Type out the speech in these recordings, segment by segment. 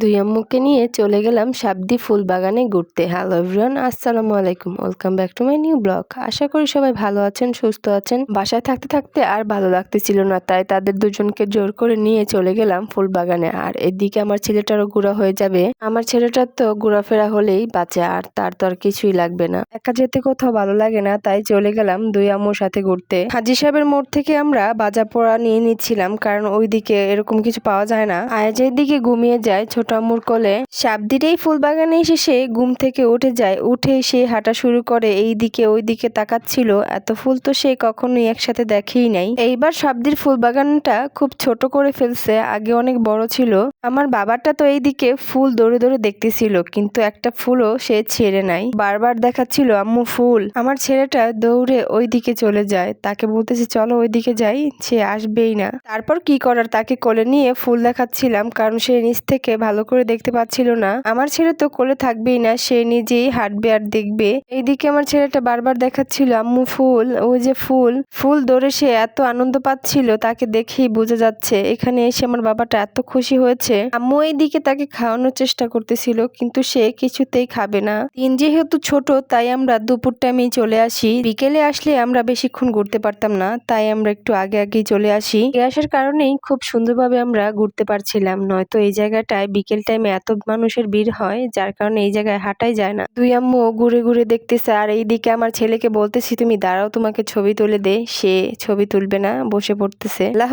দুই আম্মুকে নিয়ে চলে গেলাম সাবদি ফুল বাগানে ঘুরতে। হ্যালো এভরিওয়ান আসসালামু আলাইকুম। Welcome back to my new blog আশা করি সবাই ভালো আছেন, সুস্থ আছেন। বাসায় থাকতে থাকতে আর ভালো লাগতেছিল না, তাই তাদের দুজনকে জোর করে নিয়ে চলে গেলাম ফুল বাগানে আর এদিকে আমার ছেলেটারও ঘোরা হয়ে যাবে। আমার ছেলেটার তো ঘোরাফেরা হলেই বাঁচে, আর তার তো আর কিছুই লাগবে না। একা যেতে কোথাও ভালো লাগে না, তাই চলে গেলাম দুই আম্মুর সাথে ঘুরতে। হাজি সাহেবের মোড় থেকে আমরা বাজা পোড়া নিয়ে নিচ্ছিলাম, কারণ ওইদিকে এরকম কিছু পাওয়া যায় না। আয়াজের দিকে ঘুমিয়ে যায়, ছোট আম্মুর কোলে। সাবদিরেই ফুল বাগানে এসে সে ঘুম থেকে উঠে যায়। উঠে সে হাঁটা শুরু করে এই দিকে ওই দিকে তাকাচ্ছিল। এত ফুল তো সে কখনোই একসাথে দেখেই নাই। এইবার সাবদির ফুলবাগানটা খুব ছোট করে ফেলছে, আগে অনেক বড় ছিল। আমার বাবাটা তো এইদিকে ফুল দৌড়ে দৌড়ে দেখতেছিল, কিন্তু একটা ফুলও সে ছেড়ে নাই। বারবার দেখাচ্ছিল, আম্মু, ফুল। আমার ছেলেটা দৌড়ে ওই দিকে চলে যায়। তাকে বলতেছে, চলো ওই দিকে যাই, সে আসবেই না। তারপর কি করার, তাকে কোলে নিয়ে ফুল দেখাচ্ছিলাম, কারণ সে নিচ থেকে ভালো করে দেখতে পাচ্ছিল না। আমার ছেলে তো কোলে থাকবেই না, সে নিজেই হাঁটবে আর দেখবে। এইদিকে আমার ছেলেটা বারবার দেখাচ্ছিল, আম্মু, ফুল, ওই যে ফুল। ফুল ধরে সে এত আনন্দ পাচ্ছিল, তাকে দেখেই বোঝা যাচ্ছে। এখানে এসে আমার বাবাটা এত খুশি হয়েছে। আম্মু এইদিকে তাকে খাওয়ানোর চেষ্টা করতেছিল, কিন্তু সে কিছুতেই খাবে না। দিন যেহেতু ছোট, তাই আমরা দুপুর টাইমেই চলে আসি। বিকেলে আসলে আমরা বেশিক্ষণ ঘুরতে পারতাম না, তাই আমরা একটু আগে আগেই চলে আসি। আসার কারণেই খুব সুন্দরভাবে আমরা ঘুরতে পারছিলাম, নয়তো এই জায়গাটায় বিকেল টাইমে এত মানুষের ভিড় হয়, যার কারণে এই জায়গায় হাঁটাই যায় না। দুই আম্মু ঘুরে ঘুরে দেখতেছে, আর এইদিকে আমার ছেলেকে বলতেছি, তুমি দাঁড়াও, তোমাকে ছবি তুলে দে সে ছবি তুলবে না, বসে পড়তেছে। আল্লাহ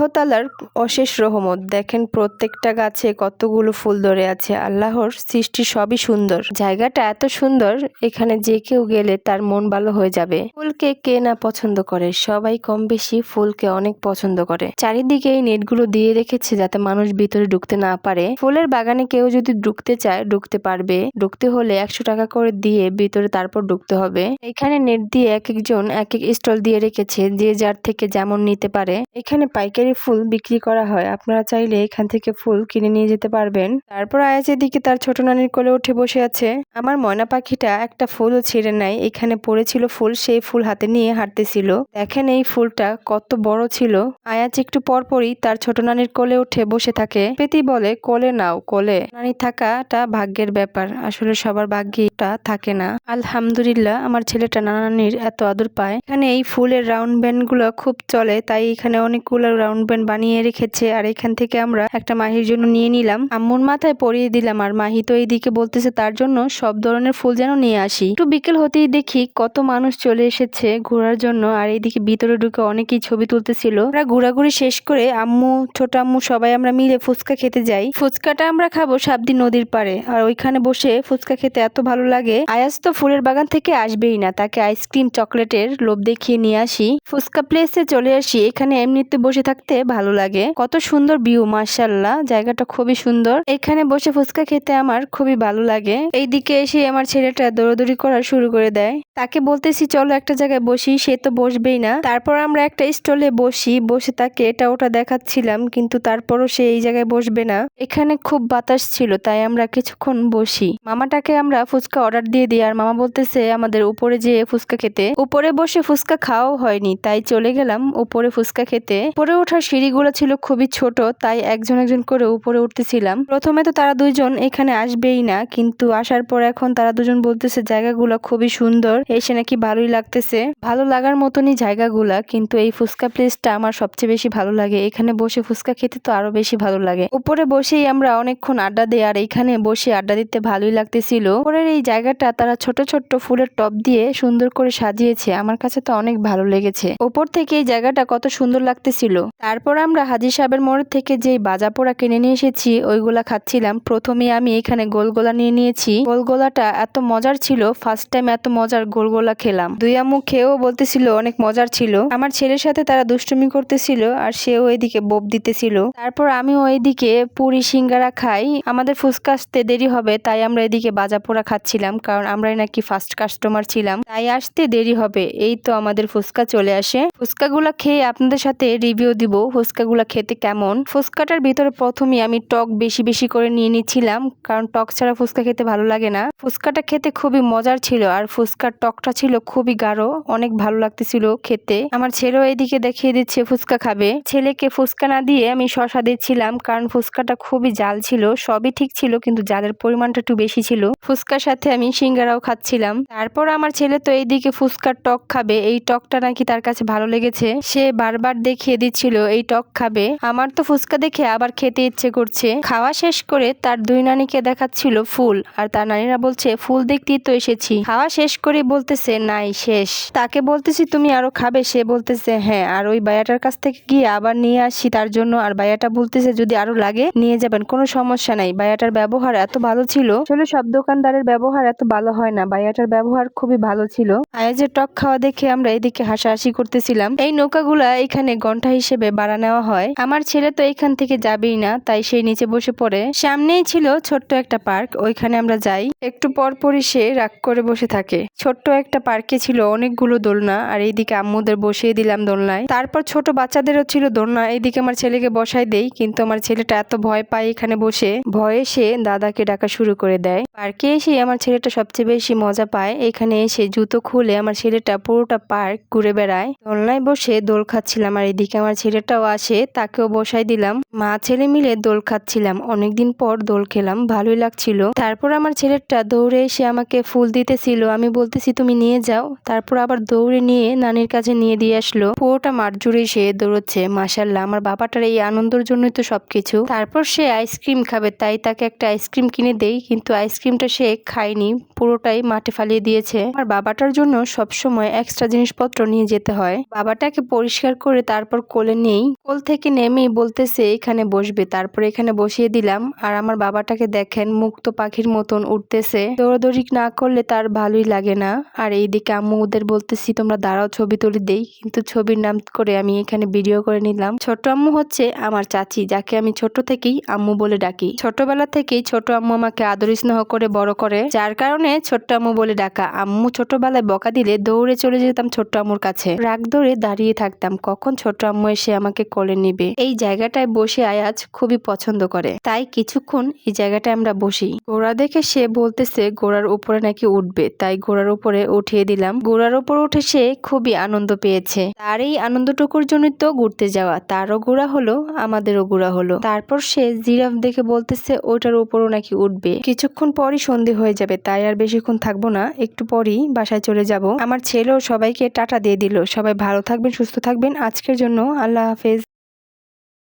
অশেষ রহমত, দেখেন প্রত্যেকটা গাছে কতগুলো ফুল ধরে আছে। আল্লাহর সৃষ্টি সবই সুন্দর। জায়গাটা এত সুন্দর, এখানে যে কেউ গেলে তার মন ভালো হয়ে যাবে। ফুলকে কে না পছন্দ করে, সবাই কম বেশি ফুলকে অনেক পছন্দ করে। চারিদিকে এই নেটগুলো দিয়ে রেখেছে যাতে মানুষ ভিতরে ঢুকতে না পারে। ফুলের বাগানে কেউ যদি ঢুকতে চায়, ঢুকতে পারবে। ঢুকতে হলে একশো টাকা করে দিয়ে ভিতরে তারপর ঢুকতে হবে। এখানে নেট দিয়ে এক একজন এক এক স্টল দিয়ে রেখেছে, যে যার থেকে যেমন নিতে পারে। এখানে পাইকারি ফুল বিক্রি করা হয়। আপনারা চাইলে এখান থেকে ফুল কিনে নিয়ে যেতে পারবেন। তারপর আয়াজের দিকে তার ছোট নানির কোলে উঠে বসে আছে। আমার ময়না পাখিটা একটা ফুলও ছিঁড়ে নাই। এখানে পড়েছিল ফুল, সেই ফুল হাতে নিয়ে হাঁটতেছিল। দেখেন এই ফুলটা কত বড় ছিল। আয়াজ একটু পরপরই তার ছোট নানির কোলে উঠে বসে থাকে। পেতি বলে, কোলে নাও, কোলে। নানি থাকাটা ভাগ্যের ব্যাপার। আসলে সবার ভাগ্যটা থাকে না। আলহামদুলিল্লাহ, আমার ছেলেটা নানানির এত আদর পায়। এখানে এই ফুলের রাউন্ড ব্যান্ডগুলো খুব চলে, তাই এখানে অনেকগুলো রাউন্ড ব্যান্ড বানিয়ে রেখেছে। আর এখান থেকে আমরা একটা মাহির জন্য নিয়ে নিলাম। আম্মুর মাথায় পরিয়ে দিলাম, আর মাহি তো এইদিকে বলতেছে তার জন্য সব ধরনের ফুল যেন নিয়ে আসি। একটু বিকেল হতেই দেখি কত মানুষ চলে এসেছে ঘোরার জন্য। আর এইদিকে ভিতরে ঢুকে অনেকেই ছবি তুলতেছিল। আমরা ঘোরাঘুরি শেষ করে আম্মু, ছোট আম্মু সবাই আমরা মিলে ফুচকা খেতে যাই। ফুচকাটা আমরা খাব সাবদি নদীর পাড়ে। আর ওইখানে বসে ফুচকা খেতে এত ভালো লাগে। আয়াস তো ফুলের বাগান থেকে আসবেই না, তাকে আইসক্রিম চকলেটের লোভ দেখিয়ে নিয়ে আসি। ফুচকা প্লেসে চলে আসি, এখানে এমনিতে বসে থাকতে ভালো লাগে। কত সুন্দর ভিউ মার্শাল্লাহ জায়গাটা খুবই সুন্দর। এখানে বসে ফুচকা খেতে আমার খুবই ভালো লাগে। এইদিকে এসে আমার ছেলেটা দৌড়াদৌড়ি করা শুরু করে দেয়। তাকে বলতেছি, চলো একটা জায়গায় বসি, সে তো বসবেই না। তারপর আমরা একটা স্টলে বসি, বসে তাকে এটা ওটা দেখাচ্ছিলাম, কিন্তু তারপরও সে এই জায়গায় বসবে না। এখানে খুব বাতাস ছিল, তাই আমরা কিছুক্ষণ বসি। মামাটাকে আমরা ফুচকা অর্ডার দিয়ে দিই আর মামা বলতেছে, আমাদের উপরে যেয়ে ফুচকা খেতে। উপরে বসে ফুচকা খাওয়াও হয়নি, তাই চলে গেলাম উপরে ফুচকা খেতে। উপরে ওঠার সিঁড়িগুলো ছিল খুবই ছোট, তাই একজন একজন করে উপরে উঠতেছিলাম। প্রথমে তো তারা দুইজন এখানে আসবেই না, কিন্তু আসার পর এখন তারা দুজন বলতেছে, জায়গাগুলো খুবই সুন্দর, এসে নাকি ভালোই লাগতেছে। ভালো লাগার মতনই জায়গাগুলা, কিন্তু এই ফুচকা প্লেসটা আমার সবচেয়ে বেশি ভালো লাগে। এখানে বসে ফুচকা খেতে তো আরও বেশি ভালো লাগে। উপরে বসেই আমরা অনেকক্ষণ আড্ডা দিই আর এখানে বসে আড্ডা দিতে ভালোই লাগতেছিল উপরের এই জায়গাটা তারা ছোট ছোট ফুলের টপ দিয়ে সুন্দর করে সাজিয়েছে। আমার কাছে তো অনেক ভালো লেগেছে। ওপর থেকে এই জায়গাটা কত সুন্দর লাগতেছিল। তারপর আমরা হাজি সাহেবের মোড় থেকে যে বাজা পোড়া কিনে নিয়ে এসেছি, ওইগুলা খাচ্ছিলাম। প্রথমে আমি এখানে গোলগোলা নিয়ে নিয়েছি। গোলগোলাটা এত মজার ছিল ফার্স্ট টাইম এত মজার গোলগোলা খেলাম। দুই আম্মু খেয়েও বলতেছিল অনেক মজার ছিল। আমার ছেলের সাথে তারা দুষ্টুমি করতেছিল আর সেও এদিকে বোপ দিতেছিল। তারপর আমিও এইদিকে পুরি সিঙ্গারা খাই। আমাদের ফুচকা আসতে দেরি হবে, তাই আমরা এদিকে বাজা পোড়া খাচ্ছিলাম, কারণ আমরাই নাকি ফার্স্ট কাস্টমার ছিলাম। তাই আসতে দেরি হবে, এই তো আমাদের ফুচকা চলে আসে। ফুচকাগুলা খেয়ে আপনাদের সাথে রিভিউ দিব, ফুচকাগুলা খেতে কেমন? ফুচকাটার ভিতরে প্রথমে আমি টক বেশি বেশি করে নিয়ে নিচ্ছিলাম, কারণ টক ছাড়া ফুচকা খেতে ভালো লাগে না। ফুচকাটা খেতে খুবই মজার ছিল, আর ফুচকার টকটা ছিল খুবই গাঢ়, অনেক ভালো লাগতেছিল খেতে। আমার ছেলেও এইদিকে দেখিয়ে দিচ্ছে ফুচকা খাবে। ছেলেকে ফুচকা না দিয়ে আমি শশা দিচ্ছিলাম, কারণ ফুচকাটা খুবই জাল ছিল সবই ঠিক ছিল, কিন্তু জালের পরিমাণটা একটু বেশি ছিল, ফুচকার সাথে আমি সিঙ্গারাও খাচ্ছিলাম। তারপর আমার ছেলে তো এইদিকে ফুচকার টক খাবে, এই টকটা নাকি তার কাছে ভালো লেগেছে। সে বারবার দেখিয়ে দিচ্ছিল, এই টক খাবে। আমার তো ফুচকা দেখে আবার খেতে ইচ্ছে করছে। খাওয়া শেষ করে তার দুই নানিকে দেখাচ্ছিল ফুল, আর তার নানিরা বলছে, ফুল দেখতেই তো এসেছি। খাওয়া শেষ করে বলতেছে, নাই, শেষ। তাকে বলতেছি, তুমি আরও খাবে? সে বলতেছে হ্যাঁ। আর ওই বায়াটার কাছ থেকে গিয়ে আবার নিয়ে আসি, তার জন্য আর বায়াটা বলতেছে, যদি আরও লাগে, নিয়ে যাবেন, কোনো সমস্যা নাই। বায়াটার ব্যবহার এত ভালো ছিল। আসলে সব দোকানদারের ব্যবহার এত ভালো হয় না। বায়াটার ব্যবহার খুবই ভালো ছিল। আয়াজের টক খাওয়া দেখে আমরা এদিকে হাসাহাসি করতেছিলাম। এই নৌকাগুলা এখানে ঘণ্টা হিসেবে বাড়া নেওয়া হয়। আমার ছেলে তো এখান থেকে যাবেই না, তাই সেই নিচে বসে পড়ে। সামনেই ছিল ছোট্ট একটা পার্ক, ওইখানে আমরা যাই। একটু পর পরই সে রাগ করে বসে থাকে। ছোট্ট একটা পার্কে ছিল অনেকগুলো দোলনা, আর এইদিকে আম্মুদের বসিয়ে দিলাম দোলনায়। তারপর ছোট বাচ্চাদেরও ছিল দোলনা। এইদিকে আমার ছেলেকে বসাই দেই, কিন্তু আমার ছেলেটা এত ভয় পায় এখানে বসে। ভয়ে সে দাদাকে ডাকা শুরু করে দেয়। পার্কে এসে আমার ছেলেটা সবচেয়ে বেশি মজা পায়। এখানে এসে জুতো খুলে আমার ছেলেটা পুরোটা পার্ক ঘুরে বেড়ায়। দোলনায় বসে দোল খাচ্ছিলাম আর এদিকে আমার ছেলেটাও আসে, তাকেও বসাই দিলাম। মা, ছেলে মিলে দোল খাচ্ছিলাম। অনেকদিন পর দোল খেলাম, ভালোই লাগছিল। তারপর আমার ছেলেটা দৌড়ে এসে আমাকে ফুল দিতেছিল। আমি বলতেছি, তুমি নিয়ে যাও। তারপর আবার দৌড়ে নিয়ে নানির কাছে নিয়ে দিয়ে আসলো। পুরোটা মাঠ জুড়ে সে দৌড়চ্ছে মাসাল্লাহ আমার বাবাটার এই আনন্দের জন্যই তো সবকিছু। তারপর সে আইসক্রিম খাবে, তাই তাকে একটা আইসক্রিম কিনে দেই, কিন্তু আইসক্রিমটা সে খায়নি, পুরোটাই মাঠে ফালিয়ে দিয়েছে। আর বাবাটার জন্য সবসময় এক্সট্রা জিনিসপত্র নিয়ে যেতে হয়। বাবাটাকে পরিষ্কার করে তারপর কোলে নেই। কোল থেকে নেমেই বলতেছে, এখানে বসবে। তারপর এখানে বসিয়ে দিলাম। আর আমার বাবাটাকে দেখেন, মুক্ত পাখির মতন উঠতেছে। দৌড়াদৌড়ি না করলে তার ভালোই লাগে না। আর এইদিকে আম্মু ওদের বলতেছি, তোমরা দাঁড়াও, ছবি তুলে দেই। কিন্তু ছবির নাম করে আমি এখানে ভিডিও করে নিলাম। ছোট আম্মু হচ্ছে আমার চাচি, যাকে আমি ছোট থেকেই আম্মু বলে ডাকি। ছোটবেলা থেকেই ছোট আম্মু আমাকে আদর স্নেহ করে বড় করে। যার কারণে ছোট্ট আম্মু বলে ডাকা। আম্মু ছোটবেলায় বকা দিলে দৌড়ে চলে যেতাম ছোট্ট আম্মুর কাছে। রাগ ধরে দাঁড়িয়ে থাকতাম। কখন ছোট আম্মু এসে আমাকে কোলে নিবে? এই জায়গাটায় বসে আয়াজ খুবই পছন্দ করে। তাই কিছুক্ষণ এই জায়গাটায় আমরা বসি। ঘোড়া দেখে সে বলতেছে ঘোড়ার উপরে নাকি উঠবে? তাই ঘোড়ার উপরে উঠিয়ে দিলাম। ঘোড়ার উপর উঠে সে খুবই আনন্দ পেয়েছে। তার এই আনন্দটুকুর জন্যই তো ঘুরতে যাওয়া। তারও ঘোড়া হলো, আমাদেরও ঘোড়া হলো। তারপর সে জিরাফ দেখে বলতেছে, ওইটার উপরও নাকি উঠবে? কিছুক্ষণ পরই সন্ধে হয়ে যাবে, তাই আর বেশিক্ষণ থাকব না। একটু পরই বাসায় চলে যাব। আমার ছেলেও সবাইকে টাটা দিয়ে দিল। সবাই ভালো থাকবেন, সুস্থ থাকবেন। আজকের জন্য আল্লাহ হাফেজ।